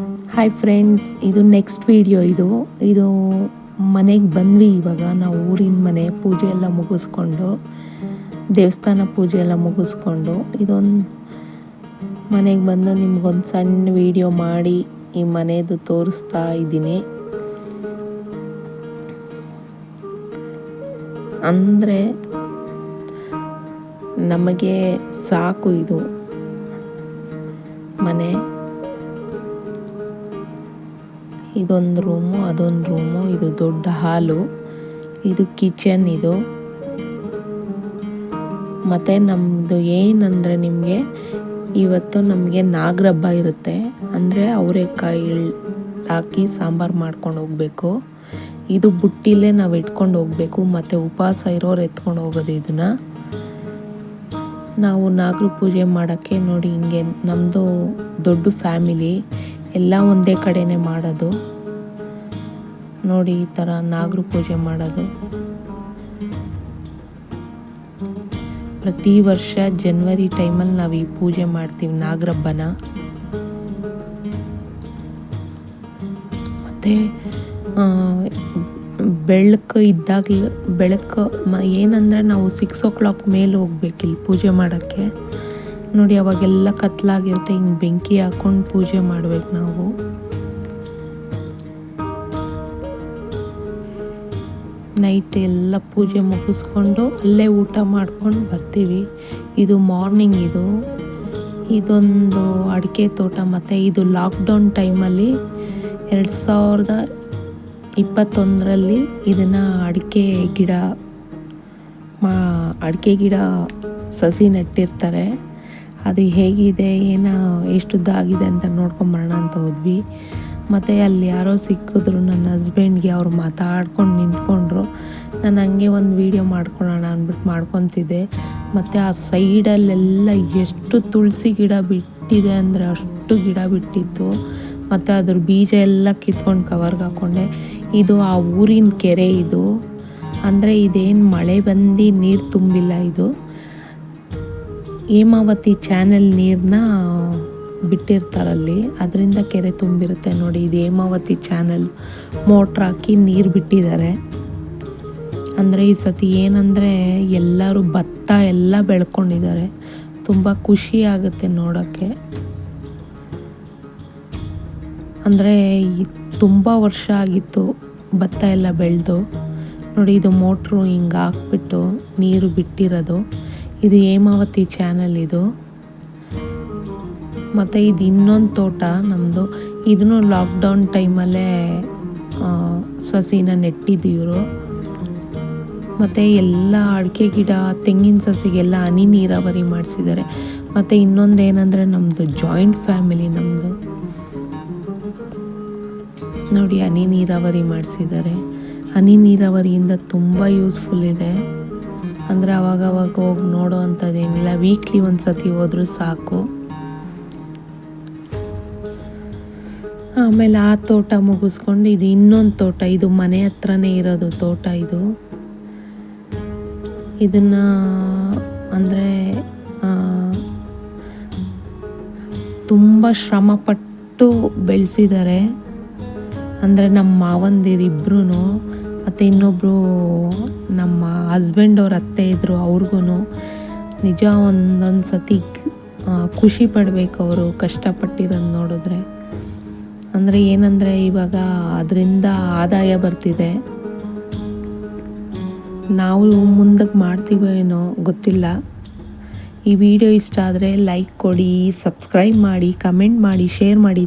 Hi friends ಇದು next video ಇದು. ಇದು ಮನೆಗೆ ಬಂದ್ವಿ ಇವಾಗ. ನಾವು ಊರಿನ ಮನೆ ಪೂಜೆ ಎಲ್ಲ ಮುಗಿಸ್ಕೊಂಡು, ದೇವಸ್ಥಾನ ಪೂಜೆ ಎಲ್ಲ ಮುಗಿಸ್ಕೊಂಡು, ಇದೊಂದು ಮನೆಗೆ ಬಂದು ನಿಮ್ಗೊಂದು ಸಣ್ಣ ವಿಡಿಯೋ ಮಾಡಿ ಈ ಮನೆಯದು ತೋರಿಸ್ತಾ ಇದ್ದೀನಿ. ಅಂದರೆ ನಮಗೆ ಸಾಕು ಇದು ಮನೆ. ಇದೊಂದು ರೂಮು, ಅದೊಂದು ರೂಮು, ಇದು ದೊಡ್ಡ ಹಾಲು, ಇದು ಕಿಚನ್ ಇದು. ಮತ್ತು ನಮ್ಮದು ಏನಂದರೆ ನಿಮಗೆ ಇವತ್ತು ನಮಗೆ ನಾಗರಬ್ಬ ಇರುತ್ತೆ. ಅಂದರೆ ಅವರೆಕಾಯಿ ಹಾಕಿ ಸಾಂಬಾರು ಮಾಡ್ಕೊಂಡು ಹೋಗಬೇಕು. ಇದು ಬುಟ್ಟಿಲೇ ನಾವು ಇಟ್ಕೊಂಡು ಹೋಗಬೇಕು. ಮತ್ತು ಉಪವಾಸ ಇರೋರು ಎತ್ಕೊಂಡು ಹೋಗೋದು ಇದನ್ನು. ನಾವು ನಾಗರ ಪೂಜೆ ಮಾಡೋಕ್ಕೆ ನೋಡಿ ಹಿಂಗೆ ನಮ್ಮದು ದೊಡ್ಡ ಫ್ಯಾಮಿಲಿ. ಎಲ್ಲ ಒಂದೇ ಕಡೆನೇ ಮಾಡೋದು. ನೋಡಿ ಈ ಥರ ನಾಗರ ಪೂಜೆ ಮಾಡೋದು. ಪ್ರತಿ ವರ್ಷ ಜನ್ವರಿ ಟೈಮಲ್ಲಿ ನಾವು ಈ ಪೂಜೆ ಮಾಡ್ತೀವಿ ನಾಗರಬ್ಬನ. ಮತ್ತು ಬೆಳಕು ಇದ್ದಾಗಲೂ, ಬೆಳಕು ಏನಂದರೆ ನಾವು ಸಿಕ್ಸ್ ಓ ಕ್ಲಾಕ್ ಮೇಲೆ ಹೋಗ್ಬೇಕಿಲ್ಲಿ ಪೂಜೆ ಮಾಡೋಕ್ಕೆ. ನೋಡಿ, ಅವಾಗೆಲ್ಲ ಕತ್ಲಾಗಿರುತ್ತೆ. ಹಿಂಗೆ ಬೆಂಕಿ ಹಾಕ್ಕೊಂಡು ಪೂಜೆ ಮಾಡ್ಬೇಕು ನಾವು. ನೈಟ್ ಎಲ್ಲ ಪೂಜೆ ಮುಗಿಸ್ಕೊಂಡು ಅಲ್ಲೇ ಊಟ ಮಾಡ್ಕೊಂಡು ಬರ್ತೀವಿ. ಇದು ಮಾರ್ನಿಂಗ್ ಇದು. ಇದೊಂದು ಅಡಿಕೆ ತೋಟ ಮತ್ತು ಇದು ಲಾಕ್ಡೌನ್ ಟೈಮಲ್ಲಿ ಎರಡು ಸಾವಿರದ ಇಪ್ಪತ್ತೊಂದರಲ್ಲಿ ಇದನ್ನು ಅಡಿಕೆ ಗಿಡ, ಮಾ, ಅಡಿಕೆ ಗಿಡ ಸಸಿ ನೆಟ್ಟಿರ್ತಾರೆ. ಅದು ಹೇಗಿದೆ, ಏನು ಎಷ್ಟುದ್ದಾಗಿದೆ ಅಂತ ನೋಡ್ಕೊಂಬರೋಣ ಅಂತ ಹೋದ್ವಿ. ಮತ್ತು ಅಲ್ಲಿ ಯಾರೋ ಸಿಕ್ಕಿದ್ರು, ನನ್ನ ಹಸ್ಬೆಂಡ್ಗೆ ಅವ್ರು ಮಾತಾಡ್ಕೊಂಡು ನಿಂತ್ಕೊಂಡ್ರು. ನಾನು ಹಂಗೆ ಒಂದು ವೀಡಿಯೋ ಮಾಡ್ಕೊಳ್ಳೋಣ ಅಂದ್ಬಿಟ್ಟು ಮಾಡ್ಕೊತಿದ್ದೆ. ಮತ್ತು ಆ ಸೈಡಲ್ಲೆಲ್ಲ ಎಷ್ಟು ತುಳಸಿ ಗಿಡ ಬಿಟ್ಟಿದೆ ಅಂದರೆ ಅಷ್ಟು ಗಿಡ ಬಿಟ್ಟಿತ್ತು. ಮತ್ತು ಅದ್ರ ಬೀಜ ಎಲ್ಲ ಕಿತ್ಕೊಂಡು ಕವರ್ಗೆ ಹಾಕ್ಕೊಂಡೆ ಇದು ಆ ಊರಿನ ಕೆರೆ ಇದು. ಅಂದರೆ ಇದೇನು ಮಳೆ ಬಂದು ನೀರು ತುಂಬಿಲ್ಲ ಇದು. ಹೇಮಾವತಿ ಚಾನೆಲ್ ನೀರನ್ನ ಬಿಟ್ಟಿರ್ತಾರಲ್ಲಿ, ಅದರಿಂದ ಕೆರೆ ತುಂಬಿರುತ್ತೆ ನೋಡಿ, ಇದು ಹೇಮಾವತಿ ಚಾನಲ್ ಮೋಟ್ರ್ ಹಾಕಿ ನೀರು ಬಿಟ್ಟಿದ್ದಾರೆ. ಅಂದರೆ ಈ ಸತಿ ಏನಂದರೆ ಎಲ್ಲರೂ ಭತ್ತ ಎಲ್ಲ ಬೆಳ್ಕೊಂಡಿದ್ದಾರೆ. ತುಂಬ ಖುಷಿ ಆಗುತ್ತೆ ನೋಡೋಕ್ಕೆ. ಅಂದರೆ ತುಂಬ ವರ್ಷ ಆಗಿತ್ತು ಭತ್ತ ಎಲ್ಲ ಬೆಳೆದು. ನೋಡಿ, ಇದು ಮೋಟ್ರು ಹಿಂಗೆ ಹಾಕ್ಬಿಟ್ಟು ನೀರು ಬಿಟ್ಟಿರೋದು. ಇದು ಹೇಮಾವತಿ ಚಾನಲ್ ಇದು. ಮತ್ತು ಇದು ಇನ್ನೊಂದು ತೋಟ ನಮ್ಮದು ಇದನ್ನು ಲಾಕ್ಡೌನ್ ಟೈಮಲ್ಲೇ ಸಸಿನ ನೆಟ್ಟಿದ್ದೀವರು ಮತ್ತು ಎಲ್ಲ ಅಡಿಕೆ ಗಿಡ, ತೆಂಗಿನ ಸಸಿಗೆಲ್ಲ ಹನಿ ನೀರಾವರಿ ಮಾಡಿಸಿದ್ದಾರೆ. ಮತ್ತು ಇನ್ನೊಂದು ಏನಂದರೆ ನಮ್ಮದು ಜಾಯಿಂಟ್ ಫ್ಯಾಮಿಲಿ ನಮ್ಮದು ನೋಡಿ, ಹನಿ ನೀರಾವರಿ ಮಾಡಿಸಿದ್ದಾರೆ. ಹನಿ ನೀರಾವರಿಯಿಂದ ತುಂಬ ಯೂಸ್ಫುಲ್ ಇದೆ. ಅಂದರೆ ಅವಾಗವಾಗ ಹೋಗಿ ನೋಡೋ ಅಂಥದ್ದೇನಿಲ್ಲ. ವೀಕ್ಲಿ ಒಂದು ಸತಿ ಹೋದರೂ ಸಾಕು. ಆಮೇಲೆ ಆ ತೋಟ ಮುಗಿಸ್ಕೊಂಡು ಇದು ಇನ್ನೊಂದು ತೋಟ. ಇದು ಮನೆ ಹತ್ರನೇ ಇರೋದು ತೋಟ ಇದು. ಇದನ್ನು ಅಂದರೆ ತುಂಬ ಶ್ರಮಪಟ್ಟು ಬೆಳೆಸಿದ್ದಾರೆ ಅಂದರೆ ನಮ್ಮ ಮಾವಂದಿರಿಬ್ರು ಮತ್ತು ಇನ್ನೊಬ್ಬರು ಹಸ್ಬೆಂಡ್ ಅವ್ರ ಅತ್ತೆ ಇದ್ದರು ಅವ್ರಿಗೂ ನಿಜ ಒಂದೊಂದು ಸತಿ ಖುಷಿ ಪಡಬೇಕು ಅವರು, ಕಷ್ಟಪಟ್ಟಿರೋದು ನೋಡಿದ್ರೆ. ಅಂದರೆ ಏನಂದರೆ ಇವಾಗ ಅದರಿಂದ ಆದಾಯ ಬರ್ತಿದೆ. ನಾವು ಮುಂದಕ್ಕೆ ಮಾಡ್ತೀವೋ ಏನೋ ಗೊತ್ತಿಲ್ಲ. ಈ ವಿಡಿಯೋ ಇಷ್ಟ ಆದರೆ ಲೈಕ್ ಕೊಡಿ, ಸಬ್ಸ್ಕ್ರೈಬ್ ಮಾಡಿ, ಕಮೆಂಟ್ ಮಾಡಿ, ಶೇರ್ ಮಾಡಿ.